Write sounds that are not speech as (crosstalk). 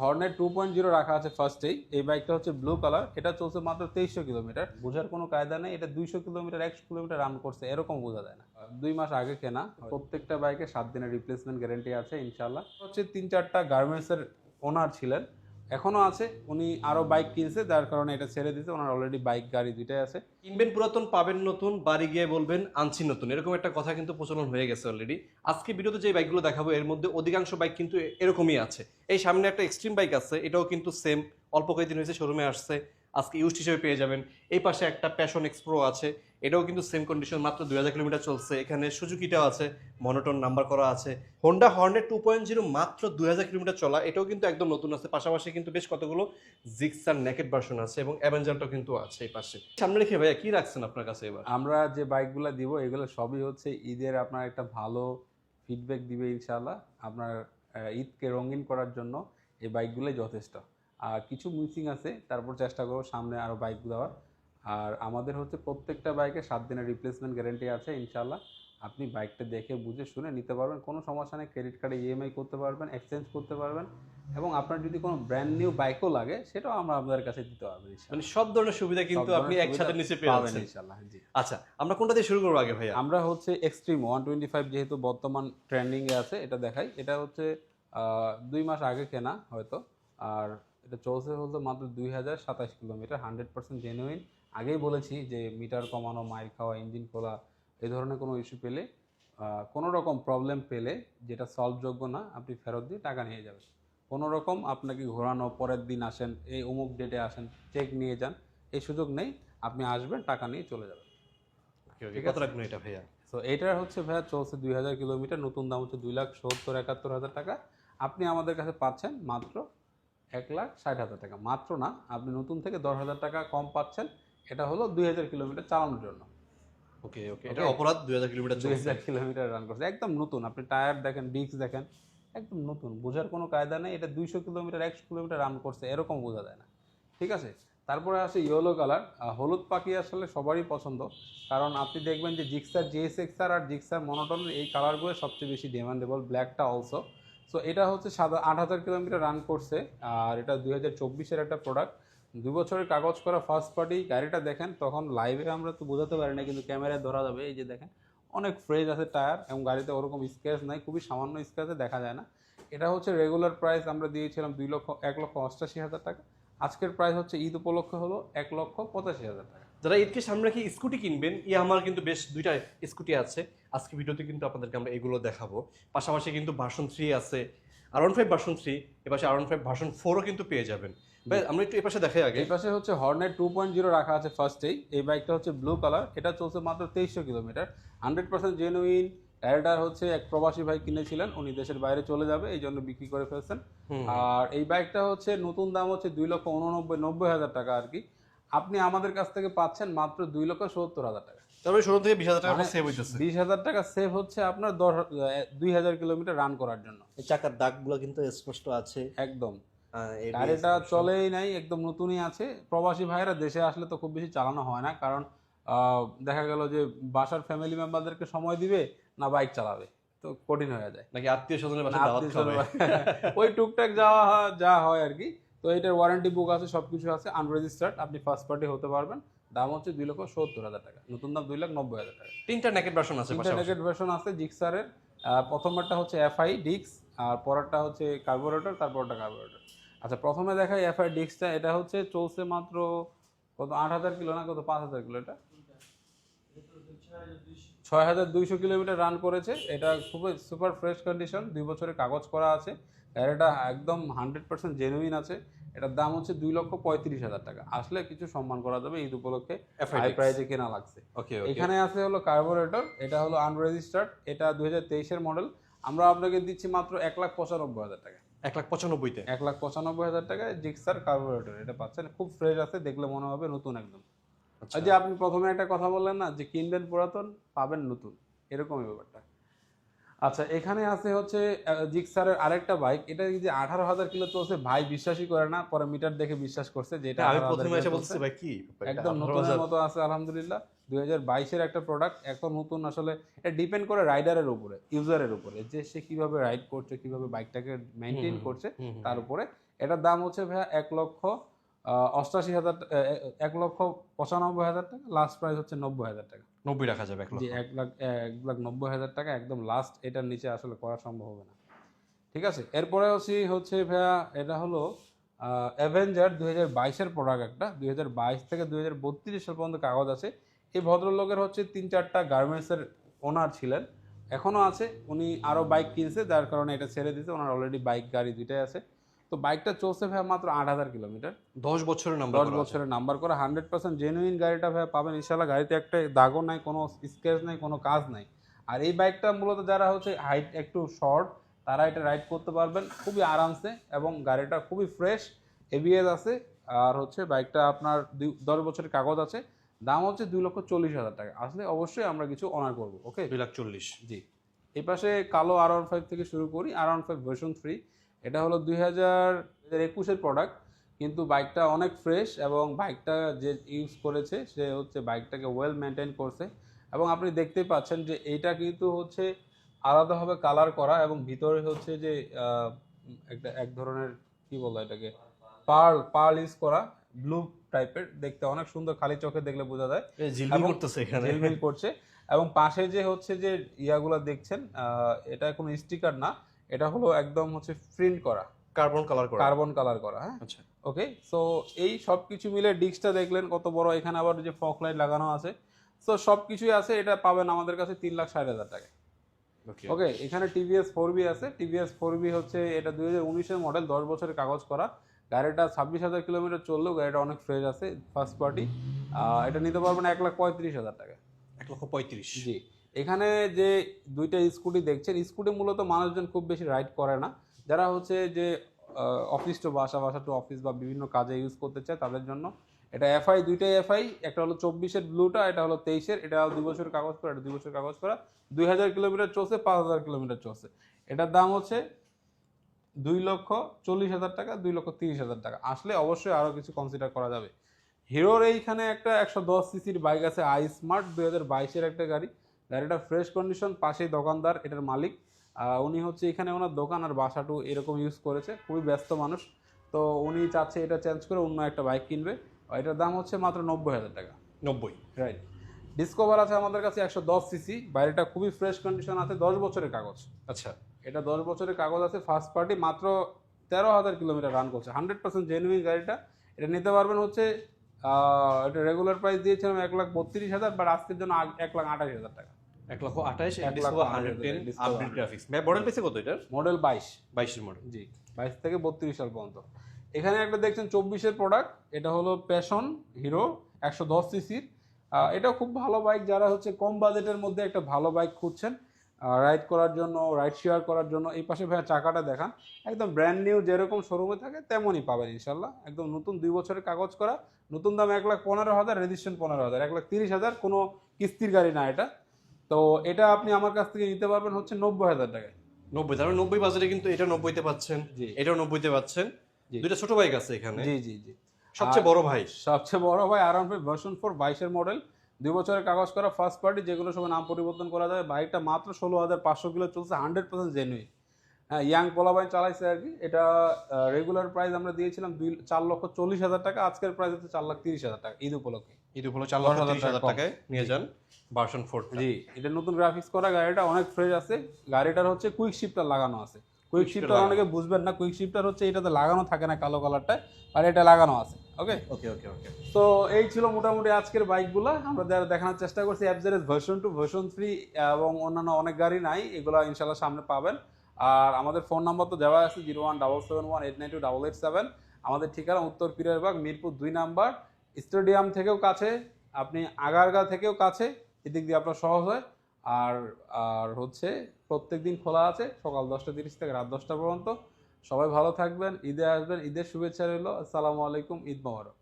হর্নের two point zero রাখা আছে ফার্স্টেই এই বাইকটা হচ্ছে ব্লু কালার এটা চলছে মাত্র তেইশশো কিলোমিটার। বোঝার কোনো কায়দা নেই। এটা দুইশো কিলোমিটার একশো কিলোমিটার রান করছে। এরকম বোঝা যায় না। দুই মাস আগে কেনা। প্রত্যেকটা বাইকে সাত দিনের রিপ্লেসমেন্ট গ্যারেন্টি আছে ইনশাল্লাহ হচ্ছে তিন চারটা গার্মেন্টসের ওনার ছিলেন। এখনও আছে। উনি আরও বাইক কিনছে, যার কারণে এটা ছেড়ে দিতে ওনার অলরেডি বাইক গাড়ি দুইটাই আছে। কিনবেন পুরাতন, পাবেন নতুন, বাড়ি গিয়ে বলবেন, আনছি নতুন। এরকম একটা কথা কিন্তু প্রচলন হয়ে গেছে অলরেডি আজকে ভিডিওতে যে বাইকগুলো দেখাবো, এর মধ্যে অধিকাংশ বাইক কিন্তু এরকমই আছে। এই সামনে একটা এক্সট্রিম বাইক আছে, এটাও কিন্তু সেম অল্প কয়েকদিন হয়েছে শোরুমে আসছে। আজকে ইউজ হিসেবে পেয়ে যাবেন। এই পাশে একটা প্যাশন এক্সপ্রো আছে। এটাও কিন্তু সেম কন্ডিশন মাত্র দুই হাজার কিলোমিটার চলছে। এখানে সুজুকিটাও আছে মনোটন নাম্বার করা আছে। Honda Hornet two point zero মাত্র দুই হাজার কিলোমিটার চলা, এটাও কিন্তু একদম নতুন আছে। পাশাপাশি কিন্তু বেশ কতগুলো জিক্সার নেকেট ভার্সন আছে এবং অ্যাভেঞ্জারটাও কিন্তু আছে এই পাশে। সামনে রেখে ভাইয়া, কি রাখছেন আপনার কাছে এবার? আমরা যে বাইকগুলো দিব, এগুলো সবই হচ্ছে ঈদের আপনার একটা ভালো ফিডব্যাক দিবে ইনশাল্লাহ আপনার ঈদকে রঙিন করার জন্য এই বাইকগুলোই যথেষ্ট। আর কিছু মিসিং আছে তারপর চেষ্টা করব সামনে আরও বাইক দেওয়ার। আর আমাদের হচ্ছে প্রত্যেকটা বাইকে সাত দিনের রিপ্লেসমেন্ট গ্যারেন্টি আছে ইনশাল্লাহ আপনি বাইকটা দেখে বুঝে শুনে নিতে পারবেন। কোনো সমস্যা নেই ক্রেডিট কার্ডে ইএমআই করতে পারবেন এক্সচেঞ্জ করতে পারবেন। এবং আপনার যদি কোনো ব্র্যান্ড নিউ বাইকও লাগে সেটাও আমরা আপনাদের কাছে দিতে পারব মানে সব ধরনের সুবিধা কিন্তু আপনি একসাথে নিচে পেয়ে পাবেন যাচ্ছেন। ইনশাল্লাহ জি। আচ্ছা আমরা কোনটা দিয়ে শুরু করব আগে ভাইয়া? আমরা হচ্ছে এক্সট্রিম ওয়ান টোয়েন্টি ফাইভ যেহেতু বর্তমান ট্রেন্ডিং এ আছে এটা দেখাই। এটা হচ্ছে দুই মাস আগে কেনা হয়তো। আর এটা চলছে হলো মাত্র দুই হাজার সাতাশ কিলোমিটার হান্ড্রেড পার্সেন্ট জেনুইন আগেই বলেছি যে মিটার কমানো মাইল খাওয়া ইঞ্জিন খোলা এই ধরনের কোনো ইস্যু পেলে কোনো রকম প্রবলেম পেলে যেটা সলভযোগ্য না আপনি ফেরত দিয়ে টাকা নিয়ে যাবেন। কোনো রকম আপনাকে ঘোরানো পরের দিন আসেন এই অমুক ডেটে আসেন চেক নিয়ে যান এই সুযোগ নেই আপনি আসবেন টাকা নিয়ে চলে যাবেন। ঠিক কত আছে। এটা ভাইয়া? তো এটার হচ্ছে ভাইয়া চলছে দুই হাজার কিলোমিটার নতুন দাম হচ্ছে দুই লাখ সত্তর একাত্তর হাজার টাকা। আপনি আমাদের কাছে পাচ্ছেন মাত্র এক লাখ ষাট হাজার টাকা। মাত্র না আপনি নতুন থেকে দশ হাজার টাকা কম পাচ্ছেন এটা হলো দুই হাজার কিলোমিটার চালানোর জন্য। ওকে ওকে এটা অপরাধ দুই হাজার কিলোমিটার দুই হাজার কিলোমিটার রান করছে। একদম নতুন আপনি টায়ার দেখেন ডিস্ক দেখেন একদম নতুন বোঝার কোনো কায়দা নেই এটা দুইশো কিলোমিটার একশো কিলোমিটার রান করছে এরকম বোঝা যায় না। ঠিক আছে? তারপরে আসে ইয়েলো কালার হলুদ পাখি আসলে সবারই পছন্দ কারণ আপনি দেখবেন যে জিক্সার জিএসএক্সার আর জিক্সার মনোটনের এই কালারগুলো সবচেয়ে বেশি ডিমান্ডেবল ব্ল্যাকটা অলসো সো এটা হচ্ছে সাদা আট হাজার কিলোমিটার রান করছে, আর এটা দুই হাজার চব্বিশের একটা প্রোডাক্ট দু বছরের কাগজ করা ফার্স্ট পার্টি গাড়িটা দেখেন, তখন লাইভে আমরা তো বোঝাতে পারি না, কিন্তু ক্যামেরায় ধরা যাবে। এই যে দেখেন, অনেক ফ্রেশ আছে টায়ার এবং গাড়িতে ওরকম স্ক্র্যাচ নাই, খুবই সামান্য স্ক্র্যাচে দেখা যায় না। এটা হচ্ছে রেগুলার প্রাইস আমরা দিয়েছিলাম দুই লক্ষ, এক লক্ষ অষ্টাশি হাজার টাকা। আজকের প্রাইস হচ্ছে ঈদ উপলক্ষে হলো এক লক্ষ পঁচাশি হাজার টাকা। যারা ঈদকে সামনে রেখে স্কুটি কিনবেন ই আমার কিন্তু বেশ দুইটা স্কুটি আছে। আজকে ভিডিওতে কিন্তু আপনাদেরকে আমরা এগুলো দেখাবো। পাশাপাশি কিন্তু ভার্সন থ্রি আছে। আর ফাইভ ভার্সন থ্রি এপাশে আর ফাইভ ভার্সন ফোরও কিন্তু পেয়ে যাবেন। ভাই আমরা একটু এপাশে দেখাই আগে। এই পাশে হচ্ছে হর্নের টু পয়েন্ট জিরো রাখা আছে ফার্স্টেই এই বাইকটা হচ্ছে ব্লু কালার এটা চলছে মাত্র তেইশশো কিলোমিটার। হান্ড্রেড পার্সেন্ট জেনুইন টায়ারটার হচ্ছে এক প্রবাসী ভাই কিনেছিলেন উনি দেশের বাইরে চলে যাবে এই জন্য বিক্রি করে ফেলছেন। আর এই বাইকটা হচ্ছে নতুন দাম হচ্ছে দুই লক্ষ উননব্বই নব্বই হাজার টাকা আর কি। আপনি আমাদের কাছ থেকে পাচ্ছেন মাত্র দুই লক্ষ সত্তর হাজার টাকা। শোরুম থেকে বিশ হাজার টাকা মানে সেভ হইতেছে। বিশ হাজার টাকা সেভ হচ্ছে আপনার দশ দুই হাজার কিলোমিটার রান করার জন্য। এই চাকার দাগগুলো কিন্তু স্পষ্ট আছে। একদম। গাড়িটা চলেই নাই একদম নতুনই আছে। প্রবাসী ভাইয়েরা দেশে আসলে তো খুব বেশি চালানো হয় না কারণ আহ, দেখা গেল যে বাসার ফ্যামিলি মেম্বারদেরকে সময় দিবে না বাইক চালাবে। তো কঠিন হয়ে যায়। নাকি আত্মীয় স্বজনের বাসায় দাওয়াত আত্মীয় খাবে? স্বজন- (laughs) ওই টুকটাক যাওয়া যা হয় আর কি। তো এটার ওয়ারেন্টি বুক আছে সবকিছু আছে আনরেজিস্টার্ড আপনি ফার্স্ট পার্টি হতে পারবেন। দাম হচ্ছে দুই লক্ষ সত্তর হাজার টাকা। নতুন দাম দুই লাখ নব্বই হাজার টাকা। তিনটা নেকেট ভার্সন আছে পাশাপাশি। নেকেট ভার্সন আছে জিক্সারের আহ, প্রথমবারটা হচ্ছে এফআই ডিক্স আর পরেরটা হচ্ছে কার্বোরেটর তারপরটা কার্বোরেটর আচ্ছা প্রথমে দেখাই এফআই ডিক্সটা এটা হচ্ছে চলছে মাত্র কত আট হাজার কিলো না কত পাঁচ হাজার কিলো এটা? ছয় হাজার দুইশো কিলোমিটার রান করেছে। এটা খুবই সুপার ফ্রেশ কন্ডিশন দুই বছরের কাগজ করা আছে। গাড়িটা একদম হান্ড্রেড পার্সেন্ট জেনুইন আছে। এটার দাম হচ্ছে দুই লক্ষ পঁয়ত্রিশ হাজার টাকা। আসলে কিছু সম্মান করা যাবে ঈদ উপলক্ষে। হাই প্রাইজে কেনা লাগছে। ওকে এখানে আছে হলো কার্বোরেটর এটা হলো আনরেজিস্টার্ড এটা দুই হাজার তেইশের মডেল আমরা আপনাকে দিচ্ছি মাত্র এক লাখ পঁচানব্বই হাজার টাকা। এক লাখ পঁচানব্বইতে? এক লাখ পঁচানব্বই হাজার টাকায় জিক্সার কার্বোরেটর এটা পাচ্ছেন। খুব ফ্রেশ আছে। দেখলে মনে হবে নতুন একদম। আর যে আপনি প্রথমে একটা কথা বললেন না যে কিনবেন পুরাতন পাবেন নতুন। এরকমই ব্যাপারটা। আচ্ছা এখানে আছে হচ্ছে জিক্সারের আরেকটা বাইক। এটা যে আঠারো হাজার কিলো চলছে ভাই বিশ্বাসই করে না পরে মিটার দেখে বিশ্বাস করছে যে এটা আমি প্রথমে এসে। বলছি ভাই কি একদম নতুনের মতো আছে আলহামদুলিল্লাহ। দুই হাজার বাইশের একটা প্রোডাক্ট এখন নতুন আসলে এটা ডিপেন্ড করে রাইডারের উপরে ইউজারের উপরে যে সে কীভাবে রাইড করছে কীভাবে বাইকটাকে মেনটেন করছে তার উপরে। এটার দাম হচ্ছে ভাইয়া এক লক্ষ অষ্টাশি হাজার এক লক্ষ পঁচানব্বই হাজার টাকা লাস্ট প্রাইস হচ্ছে নব্বই হাজার টাকা। নব্বই রাখা যাবে জি এক লাখ এক লাখ নব্বই হাজার টাকা একদম লাস্ট এটার নিচে আসলে করা সম্ভব হবে না। ঠিক আছে? এরপরে হচ্ছে হচ্ছে ভাইয়া এটা হলো অ্যাভেঞ্জার দুই হাজার বাইশের প্রোডাক্ট একটা। দুই হাজার বাইশ থেকে দুই হাজার বত্রিশ সাল পর্যন্ত কাগজ আছে। এই ভদ্রলোকের হচ্ছে তিন চারটা গার্মেন্টসের ওনার ছিলেন। এখনও আছে। উনি আরও বাইক কিনছে যার কারণে এটা ছেড়ে দিয়েছে। ওনার অলরেডি বাইক গাড়ি দুইটাই আছে। তো বাইকটা চলছে ভাইয়া মাত্র আট হাজার কিলোমিটার। দশ বছরের নাম্বার দশ বছরের নাম্বার করে হান্ড্রেড পার্সেন্ট জেনুইন গাড়িটা ভাই পাবেন। ইনশাল্লাহ গাড়িতে একটা দাগও নাই কোনো স্ক্র্যাচ নাই কোনো কাজ নাই। আর এই বাইকটা মূলত যারা হচ্ছে হাইট একটু শর্ট তারা এটা রাইড করতে পারবেন খুবই আরামসে এবং গাড়িটা খুবই ফ্রেশ এবিএস আছে। আর হচ্ছে বাইকটা আপনার দুই দশ বছরের কাগজ আছে। দাম হচ্ছে দুই লক্ষ চল্লিশ হাজার টাকা। আসলে অবশ্যই আমরা কিছু অনার করব ওকে দুই লাখ চল্লিশ। জি। এই পাশে কালো আর ওয়ান ফাইভ থেকে শুরু করি আর ওয়ান ফাইভ ভার্সন থ্রি এটা হলো দুই হাজার একুশের প্রোডাক্ট কিন্তু বাইকটা অনেক ফ্রেশ এবং বাইকটা যে ইউজ করেছে সে হচ্ছে বাইকটাকে ওয়েল মেনটেন করছে। এবং আপনি দেখতেই পাচ্ছেন যে এইটা কিন্তু হচ্ছে আলাদাভাবে কালার করা এবং ভিতরে হচ্ছে যে একটা এক ধরনের কি বলব এটাকে পার্ল পার্ল ইউজ করা ব্লু টাইপের দেখতে অনেক সুন্দর খালি চোখে দেখলে বোঝা যায়। ঝিলমিল এবং করতেছে এখানে। ঝিলমিল করছে। এবং পাশে যে হচ্ছে যে ইয়াগুলো দেখছেন এটা কোনো স্টিকার না। এটা হলো একদম হচ্ছে প্রিন্ট করা। কার্বন কালার করা। কার্বন কালার করা হ্যাঁ? আচ্ছা। ওকে সো এই সব কিছু মিলে ডিস্কটা দেখলেন কত বড় এখানে আবার যে ফক লাইট লাগানো আছে। সো সব কিছুই আছে এটা পাবেন আমাদের কাছে তিন লাখ ষাট হাজার টাকা ওকে ওকে এখানে টিভিএস ফোর বি আছে। টিভিএস ফোর বি হচ্ছে এটা দুই হাজার উনিশের মডেল দশ বছরের কাগজ করা। গাড়িটা ছাব্বিশ হাজার কিলোমিটার চললেও গাড়িটা অনেক ফ্রেশ আছে ফার্স্ট পার্টি এটা নিতে পারবেন এক লাখ পঁয়ত্রিশ হাজার টাকা এক লক্ষ পঁয়ত্রিশ। জি। এখানে যে দুইটা স্কুটি দেখছেন, স্কুটি মূলত মানুষজন খুব বেশি রাইড করে না। যারা হচ্ছে যে অফিস টু বাসা বাসা টু অফিস বা বিভিন্ন কাজে ইউজ করতে চায় তাদের জন্য এটা এফআই দুইটাই এফআই একটা হলো চব্বিশের ব্লুটা এটা হলো তেইশের, এটা দুই বছরের কাগজ করা এটা দুই বছর কাগজ করা দুই হাজার কিলোমিটার চলছে, পাঁচ হাজার কিলোমিটার চলছে। এটার দাম হচ্ছে দুই লক্ষ চল্লিশ হাজার টাকা, দুই লক্ষ তিরিশ হাজার টাকা। আসলে অবশ্যই আরও কিছু কনসিডার করা যাবে। হিরোর এইখানে একটা একশো দশ সিসির বাইক আছে আই স্মার্ট দুই হাজার বাইশের একটা গাড়ি। গাড়িটা ফ্রেশ কন্ডিশন পাশেই দোকানদার এটার মালিক। উনি হচ্ছে এখানে ওনার দোকান আর বাসাটু এরকম ইউজ করেছে খুবই ব্যস্ত মানুষ। তো উনি চাচ্ছে এটা চেঞ্জ করে অন্য একটা বাইক কিনবে। আর এটার দাম হচ্ছে মাত্র নব্বই হাজার টাকা। নব্বই। রাইট ডিসকভার আছে আমাদের কাছে একশো দশ সিসি বাইরেটা খুবই ফ্রেশ কন্ডিশন আছে দশ বছরের কাগজ। আচ্ছা। এটা দশ বছরের কাগজ আছে ফার্স্ট পার্টি মাত্র তেরো হাজার কিলোমিটার রান করছে। হান্ড্রেড পার্সেন্ট জেনুইন গাড়িটা। এটা নিতে পারবেন হচ্ছে এটা রেগুলার প্রাইস দিয়েছিলাম এক লাখ বত্রিশ হাজার বাট আজকের জন্য এক লাখ আঠাশ হাজার টাকা। এক লক্ষ আঠাশ আপডেট 100 গ্রাফিক্স মডেল পেয়েছে কত এটার? মডেল বাইশ। বাইশের মডেল জি বাইশ থেকে বত্রিশ সাল পর্যন্ত। এখানে একটা দেখছেন চব্বিশের প্রোডাক্ট এটা হলো প্যাশন হিরো একশো দশ সিসির এটা খুব ভালো বাইক যারা হচ্ছে কম বাজেটের মধ্যে একটা ভালো বাইক খুঁজছেন রাইড করার জন্য রাইড শেয়ার করার জন্য এই পাশে ভাইয়া চাকাটা দেখান। একদম ব্র্যান্ড নিউ যেরকম শোরুমে থাকে তেমনই পাবেন ইনশাল্লাহ একদম নতুন দুই বছরের কাগজ করা নতুন দাম এক লাখ পনেরো হাজার রেজিস্ট্রেশন পনেরো হাজার এক লাখ তিরিশ হাজার কোনো কিস্তির গাড়ি না এটা। তো এটা আপনি আমার কাছ থেকে নিতে পারবেন হচ্ছে নব্বই হাজার টাকায় নব্বই তার মানে নব্বই বাজারে কিন্তু এটা নব্বইতে পাচ্ছেন। জি। এটাও নব্বইতে পাচ্ছেন। দুইটা ছোট বাইক আছে এখানে। জি জি জি। সবচেয়ে বড় ভাই। সবচেয়ে বড় ভাই আরাম ভার্সন ফোর বাইশের মডেল দুই বছরের কাগজ করা ফার্স্ট পার্টি যেগুলো সব নাম পরিবর্তন করা যাবে বাইকটা মাত্র ষোলো হাজার পাঁচশো কিলো চলছে হান্ড্রেড পার্সেন্ট জেনুইন হ্যাঁ ইয়াং পোলাবাইন চালাইছে আর কি। এটা রেগুলার প্রাইস আমরা দিয়েছিলাম দুই চার লক্ষ চল্লিশ হাজার টাকা। আজকের প্রাইস হচ্ছে চার লাখ তিরিশ হাজার টাকা ঈদ উপলক্ষে। ঈদ উপলক্ষে চার লক্ষ তিরিশ হাজার টাকায় নিয়ে যান ভার্সন ফোর জি এটা নতুন গ্রাফিক্স করা গাড়িটা অনেক ফ্রেশ আছে। গাড়িটার হচ্ছে কুইক শিফটার লাগানো আছে। কুইক শিফটার অনেকে বুঝবেন না কুইক শিফটার হচ্ছে এটাতে লাগানো থাকে না কালো কালারটায় আর এটা লাগানো আছে ওকে ওকে ওকে ওকে তো এই ছিল মোটামুটি আজকের বাইকগুলো আমরা যারা দেখানোর চেষ্টা করছি অ্যাপজারেস ভার্সন টু ভার্সন থ্রি এবং অন্যান্য অনেক গাড়ি নাই এগুলো ইনশাল্লাহ সামনে পাবেন। আর আমাদের ফোন নাম্বার তো দেওয়া আছে zero one double seven one eight nine two double eight seven আমাদের ঠিকানা উত্তর পিরারবাগ মিরপুর দুই নাম্বার। স্টেডিয়াম থেকেও কাছে, আপনি আগারগা থেকেও কাছে, এদিক দিয়ে আপনার সহজ হয়। আর আর হচ্ছে প্রত্যেক দিন খোলা আছে, সকাল দশটা তিরিশ থেকে রাত দশটা পর্যন্ত। সবাই ভালো থাকবেন, ঈদে আসবেন, ঈদের শুভেচ্ছা রইল। আসসালামু আলাইকুম, ঈদ মোবারক।